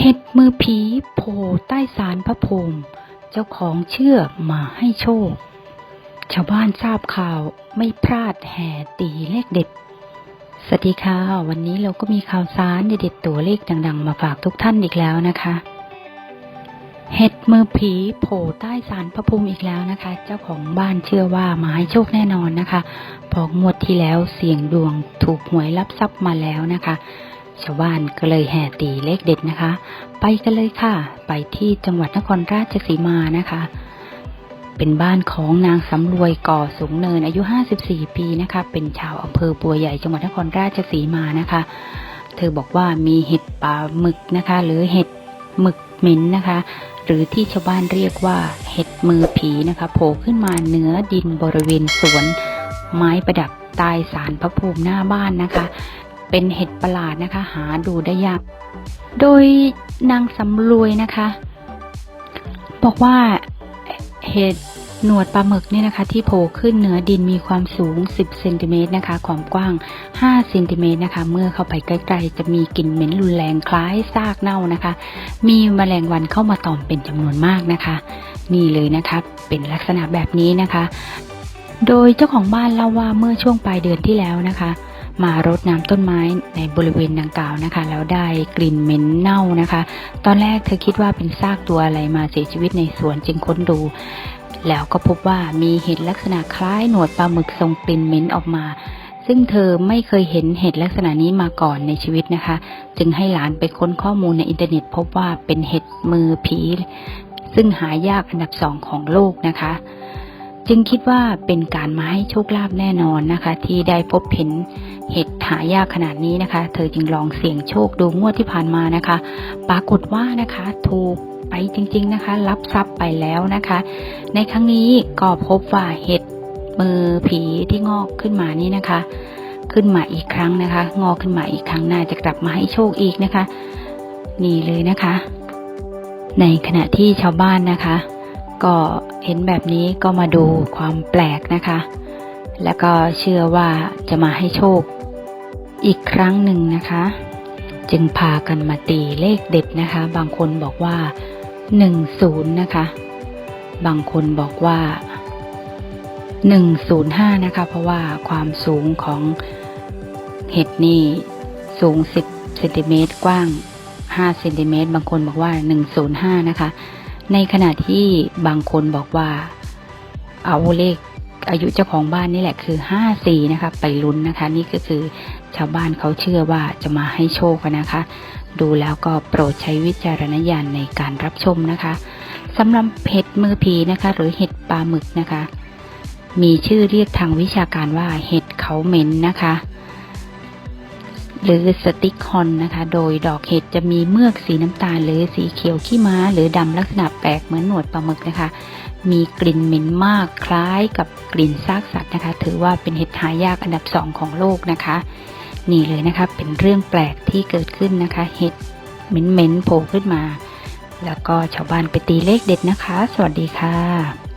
เห็ดมือผีโผล่ใต้ศาลพระภูมิเจ้าของเชื่อมาให้โชค ชาวบ้านทราบข่าวไม่พลาดแห่ตีเลขเด็ด สวัสดีค่ะ วันนี้เราก็มีข่าวสารเด็ดตัวเลขดังๆ มาฝากทุกท่านอีกแล้วนะคะ เห็ดมือผีโผล่ใต้ศาลพระภูมิอีกแล้วนะคะ เจ้าของบ้านเชื่อว่ามาให้โชคแน่นอนนะคะ พองวดที่แล้วเสี่ยงดวงถูกหวยรับทรัพย์มาแล้วนะคะ ชาวบ้านก็เลยแห่ตีเลขเด็ดนะคะ ไปกันเลยค่ะ ไปที่จังหวัดนครราชสีมานะคะ เป็นบ้านของนางสำรวยก่อสูงเนินอายุ 54 ปีนะคะ เป็นชาวอำเภอบัวใหญ่จังหวัดนครราชสีมานะคะ เธอบอกว่ามีเห็ดป่าหมึกนะคะ หรือเห็ดหมึกเหม็นนะคะ หรือที่ชาวบ้านเรียกว่าเห็ดมือผีนะคะโผล่ขึ้นมาเหนือดินบริเวณสวนไม้ประดับใต้ศาลพระภูมิหน้าบ้านนะคะ เป็นเห็ดประหลาดนะคะ หาดูได้ยาก โดยนางสำรวยนะคะ บอกว่าเห็ดหนวดปลาหมึกเนี่ยนะคะ ที่โผล่ขึ้นเหนือดินมีความสูง 10เซนติเมตรนะคะ ความกว้าง 5เซนติเมตรนะคะ เมื่อเข้าไปใกล้ๆ จะมีกลิ่นเหม็นรุนแรงคล้ายซากเน่านะคะ มีแมลงวันเข้ามาตอมเป็นจำนวนมากนะคะ นี่เลยนะคะเป็นลักษณะแบบนี้นะคะ โดยเจ้าของบ้านเล่าว่าเมื่อช่วงปลายเดือนที่แล้วนะคะ มารดน้ำต้นไม้ในบริเวณดังกล่าวนะคะ แล้วได้กลิ่นเหม็นเน่านะคะ ตอนแรกเธอคิดว่าเป็นซากตัวอะไรมาเสียชีวิตในสวนจึงค้นดู แล้วก็พบว่ามีเห็ดลักษณะคล้ายหนวดปลาหมึกทรงกลิ่นเหม็นออกมาซึ่งเธอไม่เคยเห็นเห็ดลักษณะนี้มาก่อนในชีวิตนะคะ จึงให้หลานไปค้นข้อมูลในอินเทอร์เน็ต พบว่าเป็นเห็ดมือผี ซึ่งหายากอันดับสองของโลกนะคะ จึงคิดว่าเป็นการมาให้โชคลาภแน่นอนนะคะ ที่ได้พบเห็น เห็ดหายากขนาดนี้นะคะ เธอจึงลองเสี่ยงโชคดูงวดที่ผ่านมานะคะ ปรากฏว่านะคะถูกไปจริง ๆนะคะ รับทรัพย์ไปแล้วนะคะ ในครั้งนี้ก็พบว่าเห็ดมือผีที่งอกขึ้นมานี่นะคะ ขึ้นมาอีกครั้งนะคะ งอกขึ้นมาอีกครั้งน่าจะกลับมาให้โชคอีกนะคะ นี่เลยนะคะ ในขณะที่ชาวบ้านนะคะ ก็เห็นแบบนี้ก็มาดูความแปลกนะคะ แล้วก็เชื่อว่าจะมาให้โชค อีกครั้งหนึ่งนะคะ จึงพากันมาตีเลขเด็ดนะคะ บางคนบอกว่าหนึ่งศูนย์นะคะ บางคนบอกว่าหนึ่งศูนย์ห้านะคะ เพราะว่าความสูงของเห็ดนี่สูงสิบเซนติเมตรกว้างห้าเซนติเมตรบางคนบอกว่าหนึ่งศูนย์ห้านะคะ ในขณะที่บางคนบอกว่า เอาเลข อายุเจ้าของบ้านนี่แหละคือห้าสี่นะคะ ไปลุ้นนะคะ นี่ก็คือชาวบ้านเขาเชื่อว่าจะมาให้โชคกันนะคะ ดูแล้วก็โปรดใช้วิจารณญาณในการรับชมนะคะสำหรับเห็ดมือผีนะคะ หรือเห็ดปลาหมึกนะคะ มีชื่อเรียกทางวิชาการว่าเห็ดเขาเหม็นนะคะ หรือสติ๊กฮอนนะคะ โดยดอกเห็ดจะมีเมือกสีน้ำตาล หรือสีเขียวขี้ม้า หรือดำลักษณะแปลกเหมือนหนวดปลาหมึกนะคะ มีกลิ่นเหม็นมากคล้ายกับกลิ่นซากสัตว์นะคะ ถือว่าเป็นเห็ดหายากอันดับสองของโลกนะคะ นี่เลยนะคะ เป็นเรื่องแปลกที่เกิดขึ้นนะคะ เห็ดเหม็นๆโผล่ขึ้นมา แล้วก็ชาวบ้านไปตีเลขเด็ดนะคะ สวัสดีค่ะ